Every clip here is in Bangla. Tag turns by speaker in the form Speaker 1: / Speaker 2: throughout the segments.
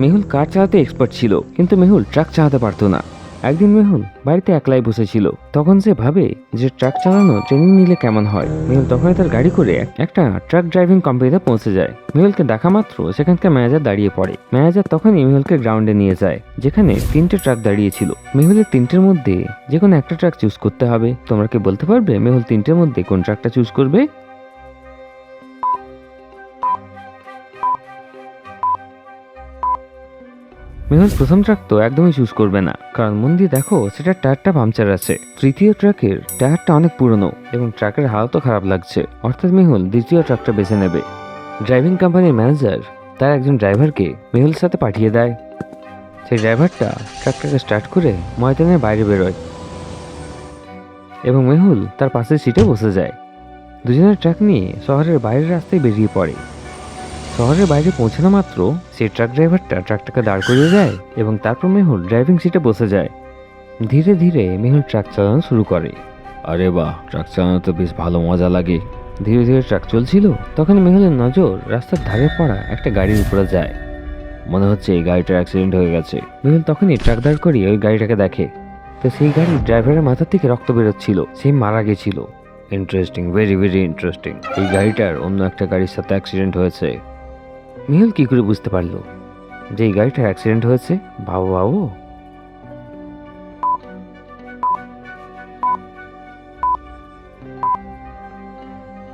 Speaker 1: মেহুল কার চালাতে এক্সপার্ট ছিল, কিন্তু মেহুল ট্রাক চালাতে পারতো না। একদিন মেহুল বাড়িতে একলাই বসেছিল, তখন সে ভাবে যে ট্রাক চালানো ট্রেনিং নিলে কেমন হয়। মেহুল তখন তার গাড়ি করে একটা ট্রাক ড্রাইভিং কোম্পানিতে পৌঁছে যায়। মেহুলকে দেখা মাত্র সেখানকার ম্যানেজার দাঁড়িয়ে পড়ে। ম্যানেজার তখনই মেহুলকে গ্রাউন্ডে নিয়ে যায়, যেখানে তিনটে ট্রাক দাঁড়িয়ে ছিল। মেহুলের তিনটের মধ্যে যে কোনো একটা ট্রাক চুজ করতে হবে। তোমরা কি বলতে পারবে মেহুল তিনটের মধ্যে কোন ট্রাকটা চুজ করবে? মেহুল, প্রথম ট্রাক তো একদমই চুজ করবে না। কারণ মন দিয়ে দেখো সেটা টায়ারটা পাংচার আছে। তৃতীয় ট্রাকের টায়ারটা অনেক পুরনো এবং ট্রাকের হালতও খারাপ লাগছে। অর্থাৎ মেহুল দ্বিতীয় ট্রাকটা বেছে নেবে। ড্রাইভিং কোম্পানির ম্যানেজার তার একজন ড্রাইভারকে মেহুলের সাথে পাঠিয়ে দেয়। সেই ড্রাইভারটা ট্রাকটাকে স্টার্ট করে ময়দানের বাইরে বেরোয় এবং মেহুল তার পাশের সিটে বসে যায়। দুজনের ট্রাক নিয়ে শহরের বাইরের রাস্তায় বেরিয়ে পড়ে। শহরের বাইরে পৌঁছানো মাত্র সেই ট্রাক ড্রাইভারটা ট্রাকটাকে দাঁড় করিয়ে দেয় এবং তারপর মেহুল ড্রাইভিং সিটে বসে যায়। ধীরে ধীরে মেহুল ট্রাক চালানো শুরু করে। আরে বাহ ট্রাক চালানো তো বেশ ভালো মজা লাগে। ধীরে ধীরে ট্রাক চলছিল তখন মেহুলের নজর রাস্তার ধারে পড়া একটা গাড়ির উপরে যায়। মনে হচ্ছে এই গাড়িটার অ্যাক্সিডেন্ট হয়ে গেছে। মেহুল তখনই ট্রাক দাঁড় করিয়ে ওই গাড়িটাকে দেখে। তো সেই গাড়ির ড্রাইভারের মাথা থেকে রক্ত বেরোচ্ছিল সে মারা গেছিল। ইন্টারেস্টিং ভেরি ভেরি ইন্টারেস্টিং এই গাড়িটার অন্য একটা গাড়ির সাথে অ্যাক্সিডেন্ট হয়েছে। মিহুল কি করে বুঝতে পারল যে এই গাড়িটার অ্যাক্সিডেন্ট হয়েছে? বাবু বাবু।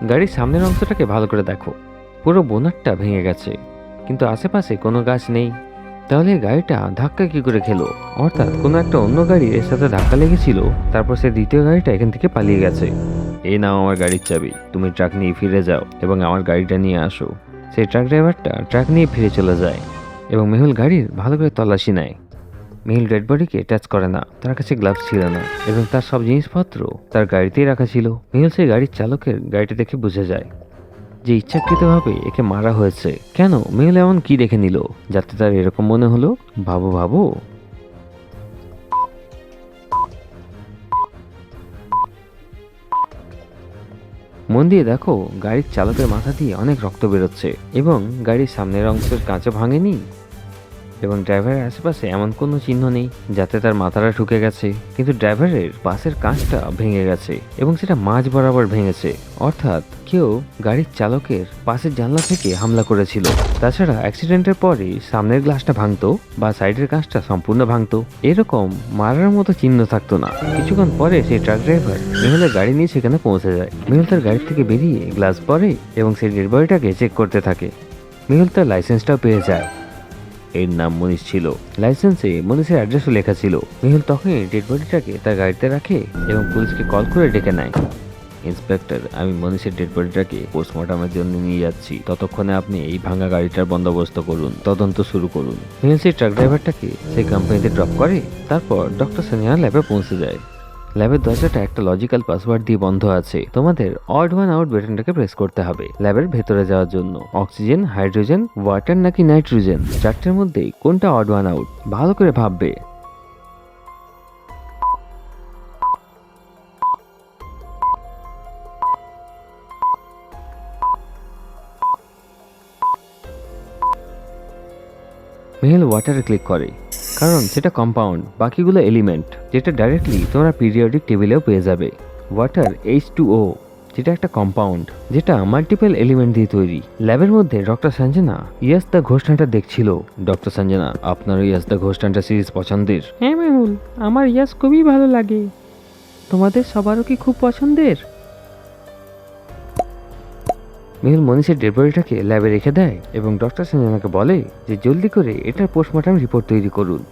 Speaker 1: গাড়ির সামনের অংশটাকে ভালো করে দেখো। পুরো বোনারটা ভেঙে গেছে। কিন্তু আশেপাশে কোনো গাছ নেই। তাহলে গাড়িটা ধাক্কা কি করে খেলো? অর্থাৎ কোনো একটা অন্য গাড়ি এর সাথে ধাক্কা লেগেছিল, তারপর সে দ্বিতীয় গাড়িটা এখান থেকে পালিয়ে গেছে। এই নাও আমার গাড়ির চাবি। তুমি ট্রাক নিয়ে ফিরে যাও এবং আমার গাড়িটা নিয়ে আসো। সেই ট্রাক ড্রাইভারটা ট্রাক নিয়ে ফিরে চলে যায় এবং মেহুল গাড়ির ভালো করে তল্লাশি নেয়। মেহুল ডেড বডিকে টাচ করে না, তার কাছে গ্লাভস ছিল না এবং তার সব জিনিসপত্র তার গাড়িতেই রাখা ছিল। মেহুল সেই গাড়ির চালকের গাড়িটা দেখে বুঝে যায় যে ইচ্ছাকৃতভাবে একে মারা হয়েছে। কেন? মেহুল এমন কি দেখে নিল? যাতে তার এরকম মনে হলো? ভাবো ভাবো। মন দিয়ে দেখো, গাড়ির চালকের মাথা দিয়ে অনেক রক্ত বেরোচ্ছে এবং গাড়ির সামনের অংশের কাঁচা ভাঙেনি? এবং ড্রাইভারের আশেপাশে এমন কোনো চিহ্ন নেই যাতে তার মাথাটা ঢুকে গেছে। কিন্তু ড্রাইভারের পাশের কাঁচটা ভেঙে গেছে এবং সেটা মাঝ বরাবর ভেঙেছে। অর্থাৎ কেউ গাড়ির চালকের পাশের জানলা থেকে হামলা করেছিল। তাছাড়া অ্যাক্সিডেন্টের পরে সামনের গ্লাসটা ভাঙতো বা সাইডের কাঁচটা সম্পূর্ণ ভাঙতো। এরকম মারার মতো চিহ্ন থাকতো না। কিছুক্ষণ পরে সেই ট্রাক ড্রাইভার মেহুলের গাড়ি নিয়ে সেখানে পৌঁছে যায়। মেহুল তার গাড়ি থেকে বেরিয়ে গ্লাস পরে এবং সেই ডেড চেক করতে থাকে। মেহুল তার লাইসেন্সটাও পেয়ে যায়। এর নাম মনীষ ছিল। লাইসেন্সে মনীষের অ্যাড্রেসও লেখা ছিল। মেহুল তখনই ডেড বডিটাকে তার গাড়িতে রাখে এবং পুলিশকে কল করে ডেকে নেয়। ইন্সপেক্টর, আমি মনীষের ডেড বডিটাকে পোস্টমর্টমের জন্য নিয়ে যাচ্ছি। ততক্ষণে আপনি এই ভাঙা গাড়িটার বন্দোবস্ত করুন। তদন্ত শুরু করুন। মেহুল সেই ট্রাক ড্রাইভারটাকে সেই কোম্পানিতে ড্রপ করে। তারপর ডক্টর সানিয়া ল্যাবে পৌঁছে যায়। ল্যাবের দরজাটা একটা লজিক্যাল পাসওয়ার্ড দিয়ে বন্ধ আছে। তোমাদের অড ওয়ান আউট বাটনটাকে প্রেস করতে হবে ল্যাবের ভেতরে যাওয়ার জন্য। অক্সিজেন হাইড্রোজেন ওয়াটার নাকি নাইট্রোজেন চারটের মধ্যে কোনটা অড ওয়ান আউট ভালো করে ভাববে। মেহেল ওয়াটারে ক্লিক করে। কারণ সেটা কম্পাউন্ড বাকিগুলো এলিমেন্ট যেটা ডাইরেক্টলি তোমরা পিরিয়ডিক টেবিলেও পেয়ে যাবে। ওয়াটার এইচ টু ও যেটা একটা কম্পাউন্ড যেটা মাল্টিপল এলিমেন্ট দিয়ে তৈরি। ল্যাবের মধ্যে ডক্টর সঞ্জনা ইয়াস দ্য ঘোষণাটা দেখছিল। ডক্টর সঞ্জনা আপনার ইয়াস দ্য ঘোষণাটা সিরিজ পছন্দের?
Speaker 2: হ্যাঁ মেহুল, আমার ইয়াস খুবই ভালো লাগে। তোমাদের সবারও কি খুব পছন্দের?
Speaker 1: মেহুল মনীষের ডেড বডিটাকে ল্যাবে রেখে দেয় এবং ডক্টর সঞ্জনাকে বলে যে জলদি করে এটার পোস্টমর্টম রিপোর্ট তৈরি করুন।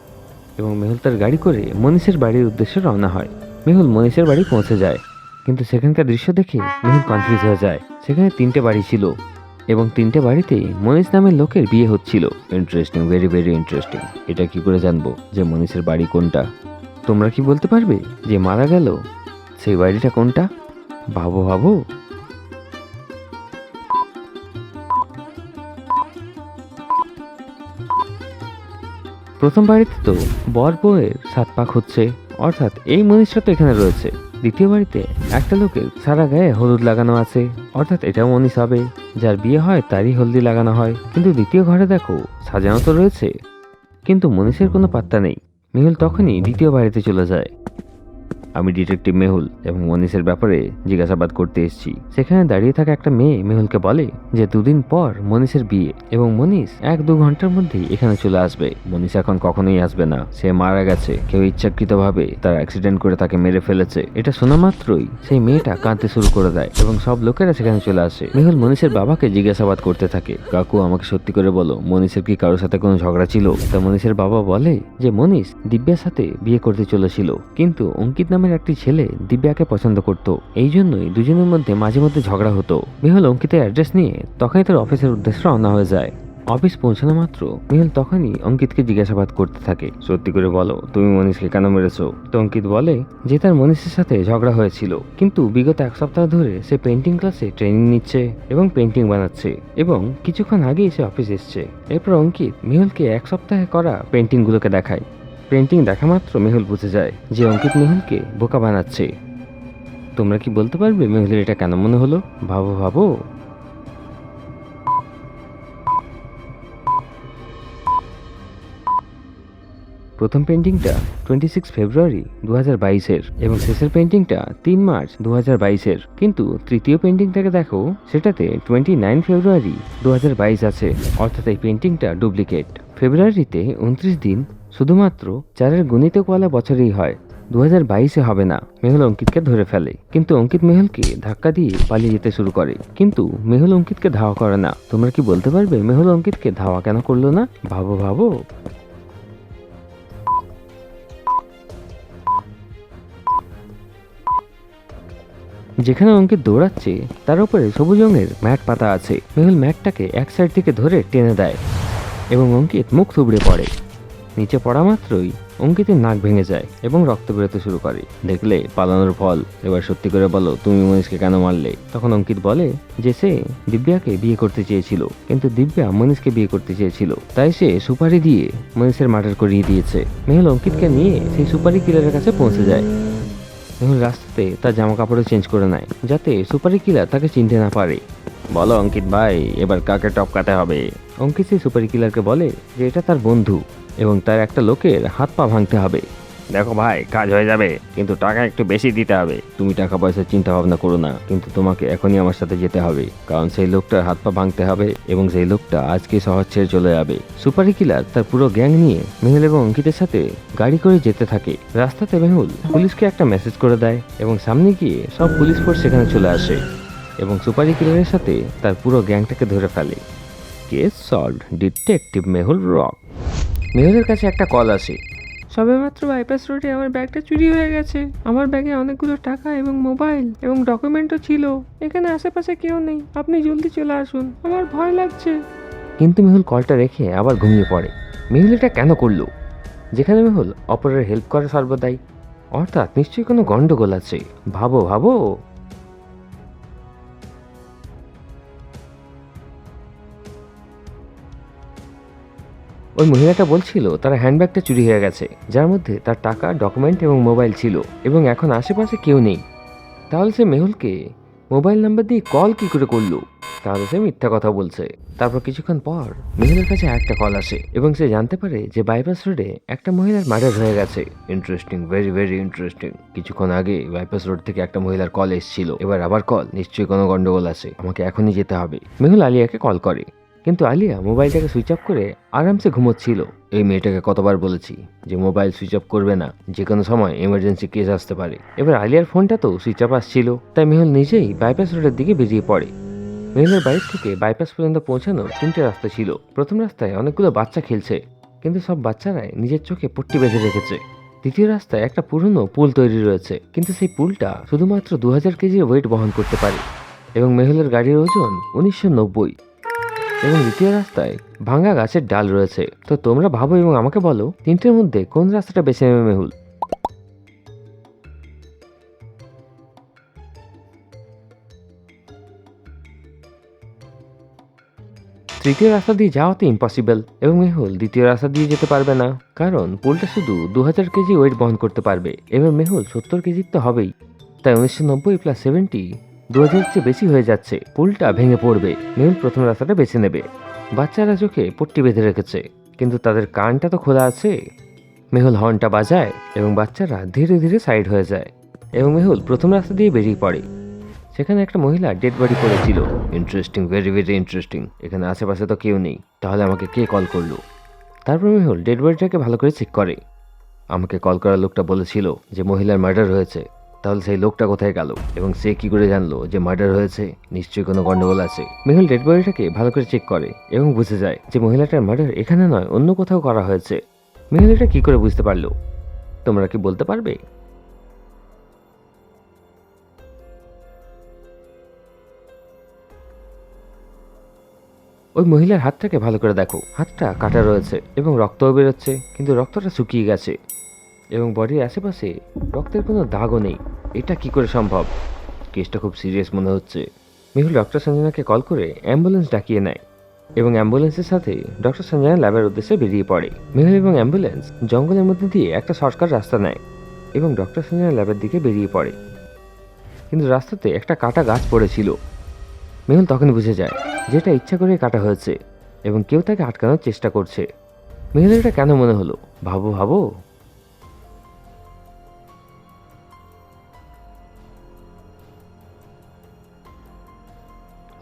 Speaker 1: এবং মেহুল তার গাড়ি করে মনীষের বাড়ির উদ্দেশ্যে রওনা হয়। মেহুল মনীষের বাড়ি পৌঁছে যায়। কিন্তু সেখানকার দৃশ্য দেখে মেহুল কনফিউজ হয়ে যায়। সেখানে তিনটে বাড়ি ছিল এবং তিনটে বাড়িতেই মনীষ নামের লোকের বিয়ে হচ্ছিল। ইন্টারেস্টিং ভেরি ভেরি ইন্টারেস্টিং এটা কি করে জানব যে মনীষের বাড়ি কোনটা? তোমরা কি বলতে পারবে যে মারা গেল? সেই বাড়িটা কোনটা? ভাবো ভাবো। প্রথম বাড়িতে তো বর বউয়ের সাত পাক হচ্ছে। অর্থাৎ এই মনীষা তো এখানে রয়েছে। দ্বিতীয় বাড়িতে একটা লোকের সারা গায়ে হলুদ লাগানো আছে। অর্থাৎ এটাও মনীষ হবে। যার বিয়ে হয় তারই হলদি লাগানো হয়। কিন্তু দ্বিতীয় ঘরে দেখো, সাজানো তো রয়েছে। কিন্তু মনীষের কোনো পাত্তা নেই। মেহুল তখনই দ্বিতীয় বাড়িতে চলে যায়। আমি ডিটেকটিভ মেহুল এবং মনীষের ব্যাপারে জিজ্ঞাসাবাদ করতে এসেছি। সেখানে দাঁড়িয়ে থাকা একটা মেয়ে মেহুলকে বলে যে দুদিন পর মনীষের বিয়ে এবং মনীষ এক দু ঘণ্টার মধ্যেই এখানে চলে আসবে। মনীষ এখন কখনোই আসবে না। সে মারা গেছে। কেউ ইচ্ছাকৃতভাবে তার অ্যাক্সিডেন্ট করে তাকে মেরে ফেলেছে। এটা শোনা মাত্রই সেই মেয়েটা কাঁদতে শুরু করে দেয় এবং সব লোকেরা সেখানে চলে আসে। মেহুল মনীষের বাবাকে জিজ্ঞাসাবাদ করতে থাকে। কাকু, আমাকে সত্যি করে বলো, মনীষের কি কারোর সাথে কোনো ঝগড়া ছিল? তা মনীষের বাবা বলে যে মনীষ দিব্যার সাথে বিয়ে করতে চলেছিল। কিন্তু অঙ্কিত নামের একটি ছেলে দিব্যাকে পছন্দ করত। এই জন্যই দুজনের মধ্যে মাঝে মধ্যে ঝগড়া হতো। মেহুল অঙ্কিতের অ্যাড্রেস নিয়ে তখনই তার অফিসের উদ্দেশ্যে রওনা হয়ে যায়। অফিস পৌঁছানো মাত্র মেহুল তখনই অঙ্কিতকে জিজ্ঞাসাবাদ করতে থাকে। সত্যি করে বলো, তুমি মনীষকে কেন মেরেছো? তো অঙ্কিত বলে যে তার মনীষের সাথে ঝগড়া হয়েছিল, কিন্তু বিগত এক সপ্তাহ ধরে সে পেন্টিং ক্লাসে ট্রেনিং নিচ্ছে এবং পেন্টিং বানাচ্ছে এবং কিছুক্ষণ আগেই সে অফিস এসছে। এরপর অঙ্কিত মেহুলকে এক সপ্তাহে করা পেন্টিংগুলোকে দেখায়। পেন্টিং দেখা মাত্র মেহুল বুঝে যায় যে অঙ্কিত মেহুলকে বোকা বানাচ্ছে। তোমরা কি বলতে পারবে মেহুলের এটা কেন মনে হলো? ভাবো ভাবো। প্রথম পেন্টিংটা টোয়েন্টি সিক্স ফেব্রুয়ারি দু হাজার বাইশের এবং শেষের পেন্টিংটা তিন মার্চ দু হাজার বাইশের। কিন্তু তৃতীয় পেন্টিংটাকে দেখো, সেটাতে টোয়েন্টি নাইন ফেব্রুয়ারি দু হাজার বাইশ আছে। অর্থাৎ এই পেন্টিংটা ডুপ্লিকেট ফেব্রুয়ারিতে উনত্রিশ দিন শুধুমাত্র চারের গণিতকওয়ালা বছরেই হয় দু হাজার বাইশে হবে না। মেহুল অঙ্কিতকে ধরে ফেলে। কিন্তু অঙ্কিত মেহুলকে ধাক্কা দিয়ে পালিয়ে যেতে শুরু করে। কিন্তু মেহুল অঙ্কিতকে ধাওয়া করে না। তোমরা কি বলতে পারবে, মেহুল অঙ্কিতকে ধাওয়া কেন করল না? ভাবো ভাবো। যেখানে অঙ্কিত দৌড়াচ্ছে, তার উপরে সবুজ রঙের ম্যাট পাতা আছে। মেহুল ম্যাটটাকে এক সাইড থেকে ধরে টেনে দেয় এবং অঙ্কিত মুখ থুবড়ে পড়ে। নিচে পড়া মাত্রই অঙ্কিতের নাক ভেঙে যায় এবং রক্ত বেরোতে শুরু করে। দেখলে পালানোর ফল। এবার সত্যি করে বলো, তুমি মনীষকে কেন মারলে? তখন অঙ্কিত বলে, যে সে দিব্যাকে বিয়ে করতে চেয়েছিল, কিন্তু দিব্যা মনীষকে বিয়ে করতে চেয়েছিল। তাই সে সুপারি দিয়ে মনীষের মার্ডার করিয়ে দিয়েছে। মেহুল অঙ্কিতকে নিয়ে সেই সুপারি কিলারের কাছে পৌঁছে যায়। মেহুল রাস্তাতে তার জামা কাপড়ও চেঞ্জ করে নেয়, যাতে সুপারি কিলার তাকে চিনতে না পারে। বলো অঙ্কিত ভাই, এবার কাকে টপকাতে হবে? অঙ্কিত সেই সুপারি কিলারকে বলে, যে এটা তার বন্ধু। এবং তার একটা লোকের হাত পা ভাঙতে হবে। দেখো ভাই কাজ হয়ে যাবে কিন্তু টাকা একটু বেশি দিতে হবে। তুমি টাকা পয়সার চিন্তা ভাবনা করো না কিন্তু তোমাকে এখনই আমার সাথে যেতে হবে কারণ সেই লোকটার হাত পা ভাঙতে হবে এবং সেই লোকটা আজকে শহর ছেড়ে চলে যাবে। সুপারি কিলার তার পুরো গ্যাং নিয়ে মেহুল এবং অঙ্কিতের সাথে গাড়ি করে যেতে থাকে। রাস্তাতে মেহুল পুলিশকে একটা মেসেজ করে দেয় এবং সামনে গিয়ে সব পুলিশ ফোর্স সেখানে চলে আসে এবং সুপারি কিলারের সাথে তার পুরো গ্যাংটাকে ধরে ফেলে। Case solve detective Mehul rock. মেহুলের কাছে একটা কল আসে।
Speaker 2: সবেমাত্র বাইপাস রোডে আমার ব্যাগটা চুরি হয়ে গেছে। আমার ব্যাগে অনেকগুলো টাকা এবং মোবাইল এবং ডকুমেন্টও ছিল। এখানে আশেপাশে কেউ নেই। আপনি জলদি চলে আসুন। আমার ভয় লাগছে।
Speaker 1: কিন্তু মেহুল কলটা রেখে আবার ঘুমিয়ে পড়ে। মেহুল এটা কেন করল? যেখানে মেহুল অপরের হেল্প করে সর্বদাই। অর্থাৎ নিশ্চয়ই কোনো গন্ডগোল আছে। ভাবো ভাবো। ওই মহিলাটা বলছিল, তার হ্যান্ডব্যাগটা চুরি হয়ে গেছে, যার মধ্যে তার টাকা ডকুমেন্ট এবং মোবাইল ছিল এবং এখন আশেপাশে কেউ নেই। তাহলে সে মেহুলকে মোবাইল নাম্বার দিয়ে কল কি করে করল? তাহলে সে মিথ্যা কথা বলছে। তারপর কিছুক্ষণ পর মেহুলের কাছে একটা কল আসে এবং সে জানতে পারে যে বাইপাস রোডে একটা মহিলার মার্ডার হয়ে গেছে। ইন্টারেস্টিং ভেরি ভেরি ইন্টারেস্টিং কিছুক্ষণ আগে বাইপাস রোড থেকে একটা মহিলার কল এসেছিল। এবার আবার কল নিশ্চয়ই কোনো গন্ডগোল আছে। আমাকে এখনই যেতে হবে। মেহুল আলিয়াকে কল করে। কিন্তু আলিয়া মোবাইলটাকে সুইচ অফ করে আরামসে ঘুমোচ্ছিল। এই মেয়েটাকে কতবার বলেছি যে মোবাইল সুইচ অফ করবে না, যে কোনো সময় এমার্জেন্সি কেস আসতে পারে। এবার আলিয়ার ফোনটা তো সুইচ অফ আসছিল, তাই মেহুল নিজেই বাইপাস রোডের দিকে বেরিয়ে পড়ে। মেহুলের বাইক থেকে বাইপাস পর্যন্ত পৌঁছানো তিনটে রাস্তা ছিল। প্রথম রাস্তায় অনেকগুলো বাচ্চা খেলছে, কিন্তু সব বাচ্চারাই নিজের চোখে পট্টি বেঁধে রেখেছে। দ্বিতীয় রাস্তায় একটা পুরনো পুল তৈরি রয়েছে, কিন্তু সেই পুলটা শুধুমাত্র দু হাজার কেজির ওয়েট বহন করতে পারে। এবং মেহুলের গাড়ির ওজন উনিশশো নব্বই। এবং দ্বিতীয় রাস্তায় ভাঙা গাছের ডাল রয়েছে। তো তোমরা ভাবো এবং আমাকে বলো, তিনটের মধ্যে কোন রাস্তাটা বেছে নেবে মেহুল? তৃতীয় রাস্তা দিয়ে যাওয়া তো ইম্পসিবল এবং মেহুল দ্বিতীয় রাস্তা দিয়ে যেতে পারবে না, কারণ পুলটা শুধু দু হাজার কেজি ওয়েট বহন করতে পারবে। এবার মেহুল সত্তর কেজির তো হবেই। তাই উনিশশো নব্বই প্লাস সেভেন্টি দু হাজার চেয়ে বেশি হয়ে যাচ্ছে, পুলটা ভেঙে পড়বে। মেহুল প্রথম রাস্তাটা বেছে নেবে। বাচ্চারা চোখে পট্টি বেঁধে রেখেছে, কিন্তু তাদের কানটা তো খোলা আছে। মেহুল হর্নটা বাজায় এবং বাচ্চারা ধীরে ধীরে সাইড হয়ে যায় এবং মেহুল প্রথম রাস্তা দিয়ে বেরিয়ে পড়ে। সেখানে একটা মহিলা ডেড বডি পড়েছিল। ইন্টারেস্টিং ভেরি ভেরি ইন্টারেস্টিং এখানে আশেপাশে তো কেউ নেই, তাহলে আমাকে কে কল করল? তারপর মেহুল ডেড বডিটাকে ভালো করে চেক করে। আমাকে কল করা লোকটা বলেছিল যে মহিলার মার্ডার হয়েছে। তাহলে সেই লোকটা কোথায় গেল? এবং সে কি করে জানলো যে মার্ডার হয়েছে? নিশ্চয়ই কোনো গন্ডগোল আছে। মেহুল ডেড বডিটাকে ভালো করে চেক করে এবং বুঝে যায় যে মহিলাটার মার্ডার এখানে নয়, অন্য কোথাও করা হয়েছে। মেহুল এটা কি করে বুঝতে পারল? তোমরা কি বলতে পারবে? ওই মহিলার হাতটাকে ভালো করে দেখো। হাতটা কাটা রয়েছে এবং রক্তও বেরোচ্ছে, কিন্তু রক্তটা শুকিয়ে গেছে। এবং বডির আশেপাশে রক্তের কোনো দাগও নেই। এটা কি করে সম্ভব? কেসটা খুব সিরিয়াস মনে হচ্ছে। মেহুল ডক্টর সঞ্জনাকে কল করে অ্যাম্বুলেন্স ডাকিয়ে নেয় এবং অ্যাম্বুলেন্সের সাথে ডক্টর সঞ্জনা ল্যাবের উদ্দেশ্যে বেরিয়ে পড়ে। মেহুল এবং অ্যাম্বুলেন্স জঙ্গলের মধ্যে দিয়ে একটা শর্টকাট রাস্তা নেয় এবং ডক্টর সঞ্জনা ল্যাবের দিকে বেরিয়ে পড়ে। কিন্তু রাস্তাতে একটা কাটা গাছ পড়েছিল। মেহুল তখন বুঝে যায় যেটা ইচ্ছা করে কাটা হয়েছে এবং কেউ তাকে আটকানোর চেষ্টা করছে। মেহুলের এটা কেন মনে হলো? ভাবো ভাবো।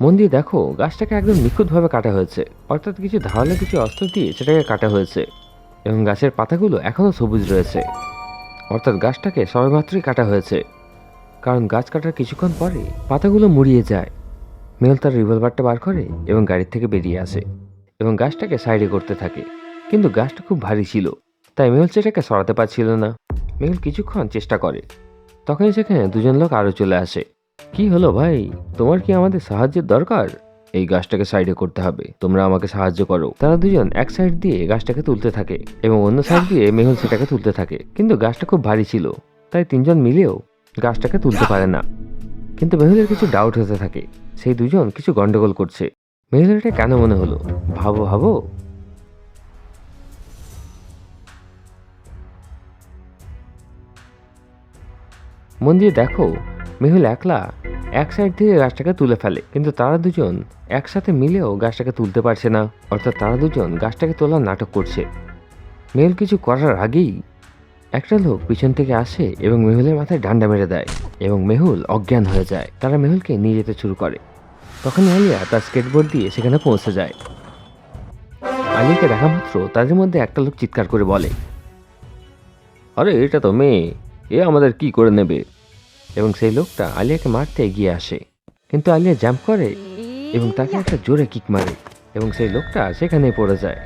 Speaker 1: মন দিয়ে দেখো, গাছটাকে একদম নিখুঁতভাবে কাটা হয়েছে। অর্থাৎ কিছু ধারালো কিছু অস্ত্র দিয়ে সেটাকে কাটা হয়েছে। এবং গাছের পাতাগুলো এখনও সবুজ রয়েছে। অর্থাৎ গাছটাকে সবেমাত্রই কাটা হয়েছে। কারণ গাছ কাটার কিছুক্ষণ পরে পাতাগুলো মুড়িয়ে যায়। মেহুল তার রিভলভারটা বার করে এবং গাড়ির থেকে বেরিয়ে আসে এবং গাছটাকে সাইডে করতে থাকে। কিন্তু গাছটা খুব ভারী ছিল, তাই মেহুল সেটাকে সরাতে পারছিল না। মেহুল কিছুক্ষণ চেষ্টা করে। তখনই সেখানে দুজন লোক আরও চলে আসে। কি হলো ভাই? তোমার কি আমাদের সাহায্যের দরকার? এই গাছটাকে সাইডে করতে হবে। তোমরা আমাকে সাহায্য করো। তারা দুজন এক সাইড দিয়ে গাছটাকে তুলতে থাকে এবং অন্য সাইড দিয়ে মেহুল সেটাকে তুলতে থাকে। কিন্তু গাছটা খুব ভারী ছিল, তাই তিনজন মিলেও গাছটাকে তুলতে পারে না। কিন্তু মেহুলের কিছু ডাউট হতে থাকে। সেই দুজন কিছু গন্ডগোল করছে। মেহুলের এটা কেন মনে হলো? ভাবো ভাবো। মন দিয়ে দেখো মেহুল একলা এক সাইড থেকে গাছটাকে তুলে ফেলে, কিন্তু তারা দুজন একসাথে মিলেও গাছটাকে তুলতে পারছে না। অর্থাৎ তারা দুজন গাছটাকে তোলার নাটক করছে। মেহুল কিছু করার আগেই একটা লোক পিছন থেকে আসে এবং মেহুলের মাথায় ডান্ডা মেরে দেয় এবং মেহুল অজ্ঞান হয়ে যায়। তারা মেহুলকে নিয়ে যেতে শুরু করে। তখন আলিয়া তার স্কেটবোর্ড দিয়ে সেখানে পৌঁছে যায়। আলিয়াকে দেখা মাত্র তাদের মধ্যে একটা লোক চিৎকার করে বলে, আরে, এটা তো মেয়ে। এ আমাদের কি করে নেবে? এবং সেই লোকটা আলিয়াকে মারতে এগিয়ে আসে। কিন্তু আলিয়া জাম্প করে এবং তাকে একটা জোরে কিক মারে এবং সেই লোকটা সেখানেই পড়ে যায়।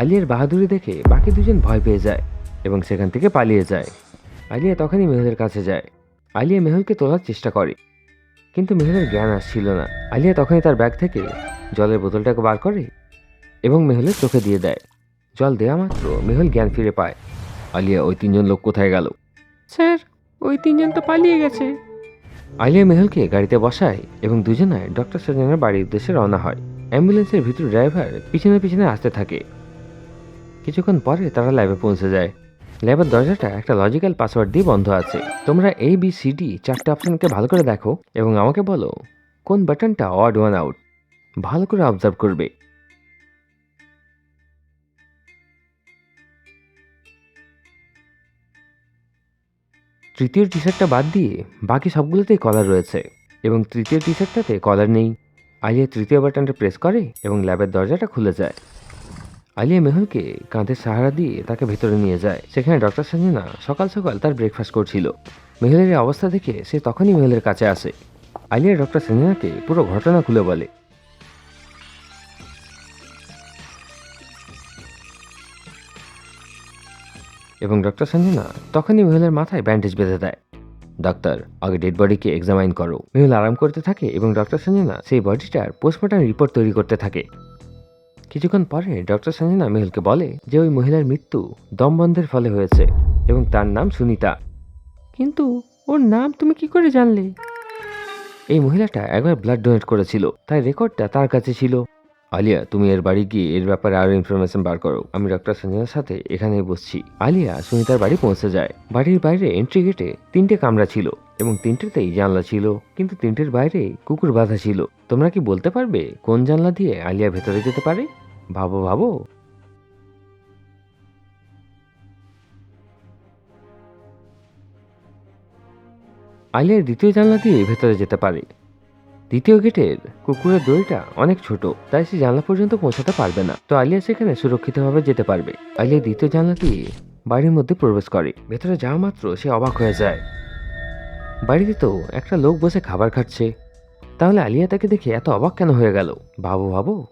Speaker 1: আলিয়ার বাহাদুরি দেখে বাকি দুজন ভয় পেয়ে যায় এবং সেখান থেকে পালিয়ে যায়। আলিয়া তখনই মেহুলের কাছে যায়। আলিয়া মেহুলকে তোলার চেষ্টা করে, কিন্তু মেহুলের জ্ঞান আসছিল না। আলিয়া তখনই তার ব্যাগ থেকে জলের বোতলটাকে বার করে এবং মেহুলের চোখে দিয়ে দেয়। জল দেওয়া মাত্র মেহুল জ্ঞান ফিরে পায়। আলিয়া, ওই তিনজন লোক কোথায় গেল?
Speaker 2: স্যার ওই তিনজন তো পালিয়ে গেছে।
Speaker 1: আলিয়া মেহুলকে গাড়িতে বসায় এবং দুজনায় ডক্টর সজনের বাড়ির উদ্দেশ্যে রওনা হয়। অ্যাম্বুলেন্সের ভিতর ড্রাইভার পিছনে পিছনে আসতে থাকে। কিছুক্ষণ পরে তারা ল্যাবে পৌঁছে যায়। ল্যাবের দরজাটা একটা লজিক্যাল পাসওয়ার্ড দিয়ে বন্ধ আছে। তোমরা এ বি সি ডি চারটে অপশনকে ভালো করে দেখো এবং আমাকে বলো কোন বাটনটা অড ওয়ান আউট ভালো করে অবজার্ভ করবে। তৃতীয় টি শার্টটা বাদ দিয়ে বাকি সবগুলোতেই কলার রয়েছে এবং তৃতীয় টি শার্টটাতে কলার নেই। আলিয়া তৃতীয় বাটনটা প্রেস করে এবং ল্যাবের দরজাটা খুলে যায়। আলিয়া মেহুলকে কাঁধের সাহারা দিয়ে তাকে ভেতরে নিয়ে যায়। সেখানে ডক্টর সঞ্জনা সকাল সকাল তার ব্রেকফাস্ট করছিল। মেহুলের অবস্থা দেখে সে তখনই মেহুলের কাছে আসে। আলিয়া ডক্টর সঞ্জনাকে পুরো ঘটনা খুলে বলে। এবং ডক্টর সঞ্জনা তখনই মেহুলের মাথায় ব্যান্ডেজ বেঁধে দেয়। ডাক্তার আগে ডেড বডিকে এক্সামাইন করো। মেহুল আরাম করতে থাকে এবং ডক্টর সঞ্জনা সেই বডিটার পোস্টমর্টম রিপোর্ট তৈরি করতে থাকে। কিছুক্ষণ পরে ডক্টর সঞ্জনা মেহুলকে বলে যে ওই মহিলার মৃত্যু দমবন্ধের ফলে হয়েছে এবং তার নাম সুনিতা।
Speaker 2: কিন্তু ওর নাম তুমি কি করে জানলে?
Speaker 1: এই মহিলাটা একবার ব্লাড ডোনেট করেছিল তাই রেকর্ডটা তার কাছে ছিল। আলিয়া, তুমি এর বাড়ি গিয়ে এর ব্যাপারে আরও ইনফরমেশন বার করো। আমি ডক্টর সঞ্জয়ের সাথে এখানে বসছি। আলিয়া সুনিতার বাড়ি পৌঁছে যায়। বাড়ির বাইরে এন্ট্রি গেটে তিনটে কামরা ছিল এবং তিনটেতেই জানলা ছিল, কিন্তু তিনটের বাইরে কুকুর বাঁধা ছিল। তোমরা কি বলতে পারবে কোন জানলা দিয়ে আলিয়া ভেতরে যেতে পারে? ভাবো ভাবো। আলিয়া দ্বিতীয় জানলা দিয়ে ভেতরে যেতে পারে। দ্বিতীয় গেটের কুকুরের দড়িটা অনেক ছোট, তাই সে জানলা পর্যন্ত পৌঁছাতে পারবে না। তো আলিয়া সেখানে সুরক্ষিতভাবে যেতে পারবে। আলিয়া দ্বিতীয় জানলা দিয়ে বাড়ির মধ্যে প্রবেশ করে। ভেতরে যাওয়া মাত্র সে অবাক হয়ে যায়। বাড়িতে তো একটা লোক বসে খাবার খাচ্ছে। তাহলে আলিয়া তাকে দেখে এত অবাক কেন হয়ে গেল? ভাবো ভাবো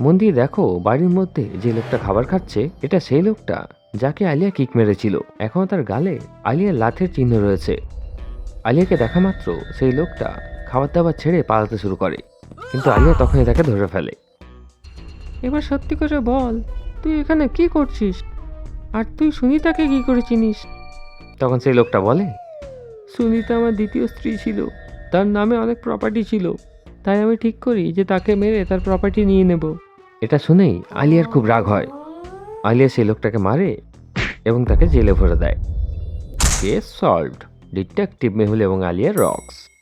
Speaker 1: মন দিয়ে দেখো, বাড়ির মধ্যে যে লোকটা খাবার খাচ্ছে, এটা সেই লোকটা। যাকে আলিয়া কিক মেরেছিল। এখন তার গালে আলিয়ার লাথের চিহ্ন রয়েছে। আলিয়াকে দেখা মাত্র সেই লোকটা খাবার দাবার ছেড়ে পালাতে শুরু করে। কিন্তু আলিয়া তখনই তাকে ধরে ফেলে।
Speaker 2: এবার সত্যি করে বল তুই এখানে কি করছিস? আর তুই সুনিতাকে কি করে চিনিস?
Speaker 1: তখন সেই লোকটা বলে
Speaker 2: সুনিতা আমার দ্বিতীয় স্ত্রী ছিল। তার নামে অনেক প্রপার্টি ছিল। তাই আমি ঠিক করি যে তাকে মেরে তার প্রপার্টি নিয়ে নেব।
Speaker 1: এটা শুনেই আলিয়ার খুব রাগ হয়। আলিয়া সেই লোকটাকে মারে এবং তাকে জেলে ভরে দেয়। Case solved. ডিটেকটিভ মেহুল এবং আলিয়া রক্স।